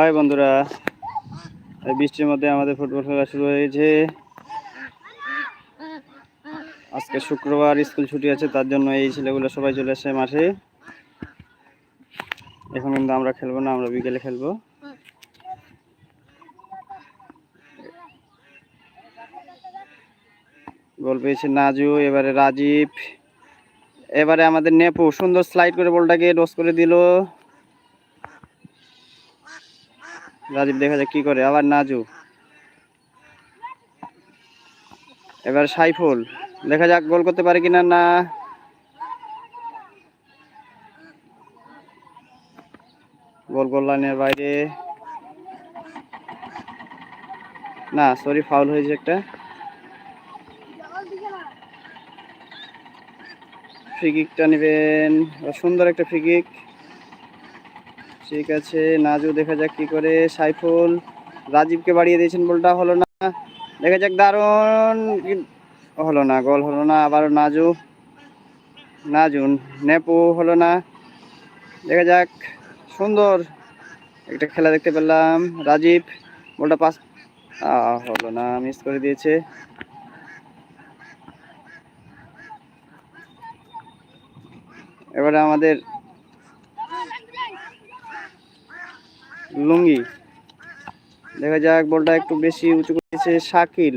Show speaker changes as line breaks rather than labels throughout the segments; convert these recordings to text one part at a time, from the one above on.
High বন্ধুরা বৃষ্টির মধ্যে আমাদের ফুটবল খেলা শুরু হয়েছে। আজকে শুক্রবার স্কুল ছুটি আছে, তার জন্য এই ছেলেগুলো সবাই চলে আসে মাঠে। এখন কিন্তু আমরা খেলব না, আমরা বিকেলে খেলব। বল পেয়েছে নাজু, এবারে রাজীব, এবারে আমাদের নেপু, সুন্দর স্লাইড করে বলটাকে ডস করে দিল। রাজীব দেখা যাক কি করে, আবার নাজু। এবার সাইফুল, দেখা যাক গোল করতে পারে কিনা না। গোল গোল লাইনের বাইরে। না সরি ফাউল হয়েছে একটা। ফ্রি কিকটা নেবেন, সুন্দর একটা ফ্রি কিক ঠিক আছে, নাজু, দেখা যাক কি করে সাইফুল রাজীবকে বাড়িয়ে দিয়েছেন, বলটা হলো না। দেখা যাক, দারুণ হলো না, গোল হলো না আবারও নাজু, নাজুন, নেপু হলো না। দেখা যাক, সুন্দর একটা খেলা দেখতে পেলাম, রাজীব, বলটা পাস হলো না, মিস করে দিয়েছে। এবারে আমাদের লুঙ্গি। দেখা যাক, বলটা একটু বেশি উঁচু করেছে শাকিল।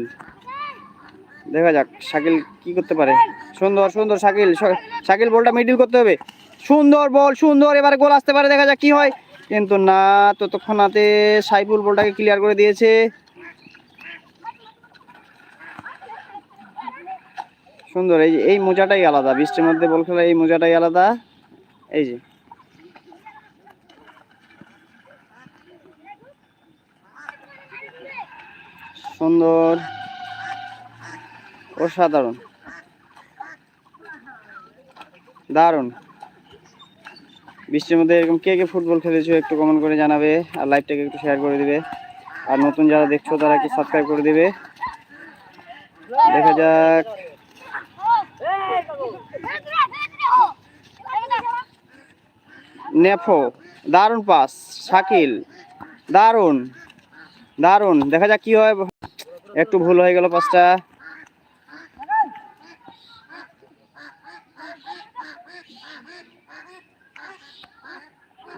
দেখা যাক, শাকিল কি করতে পারে? সুন্দর সুন্দর শাকিল শাকিল বলটা মিডিল করতে হবে। সুন্দর বল, সুন্দর, এবারে গোল আসতে পারে, দেখা যাক কি হয়। কিন্তু না, ততক্ষণাতে সাইফুল বলটাকে ক্লিয়ার করে দিয়েছে। সুন্দর, এই যে, এই মোজাটাই আলাদা, বৃষ্টির মধ্যে বল খেলা এই মোজাটাই আলাদা। এই যে সুন্দর অসাধারণ। দারুণ। বৃষ্টির মধ্যে এরকম কে কে ফুটবল খেলেছো একটু কমেন্ট করে জানাবে আর লাইভটাকে একটু শেয়ার করে দিবে। আর নতুন যারা দেখছ তারা কি সাবস্ক্রাইব করে দিবে। দেখা যাক। নেফো, দারুণ পাস শাকিল, দারুণ দারুণ। দেখা যাক কি হয়। একটু ভুল হয়ে গেল পাঁচটা।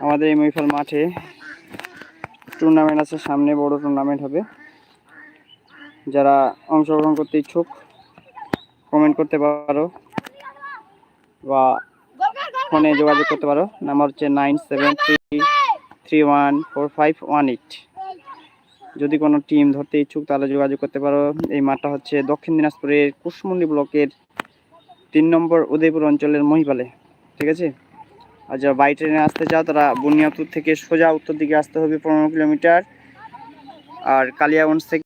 আমাদের এই মহিফাল মাঠে টুর্নামেন্ট আছে, সামনে বড় টুর্নামেন্ট হবে। যারা অংশগ্রহণ করতে ইচ্ছুক কমেন্ট করতে পারো বা ফোনে যোগাযোগ করতে পারো। নাম্বার হচ্ছে nine seven three three one four five one eight যদি কোনো টিম ধরতে ইচ্ছুক, তাহলে যোগাযোগ করতে পারো। এই মাঠটা হচ্ছে দক্ষিণ দিনাজপুরের কুশমুন্ডি ব্লকের তিন নম্বর উদয়পুর অঞ্চলের মহিপালে, ঠিক আছে? আর যারা বাই ট্রেনে আসতে চাও, তারা বুনিয়াদপুর থেকে সোজা উত্তর দিকে আসতে হবে পনেরো কিলোমিটার। আর কালিয়াগঞ্জ থেকে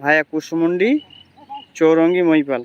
ভায়া কুশমুন্ডি চৌরঙ্গি মহিপাল।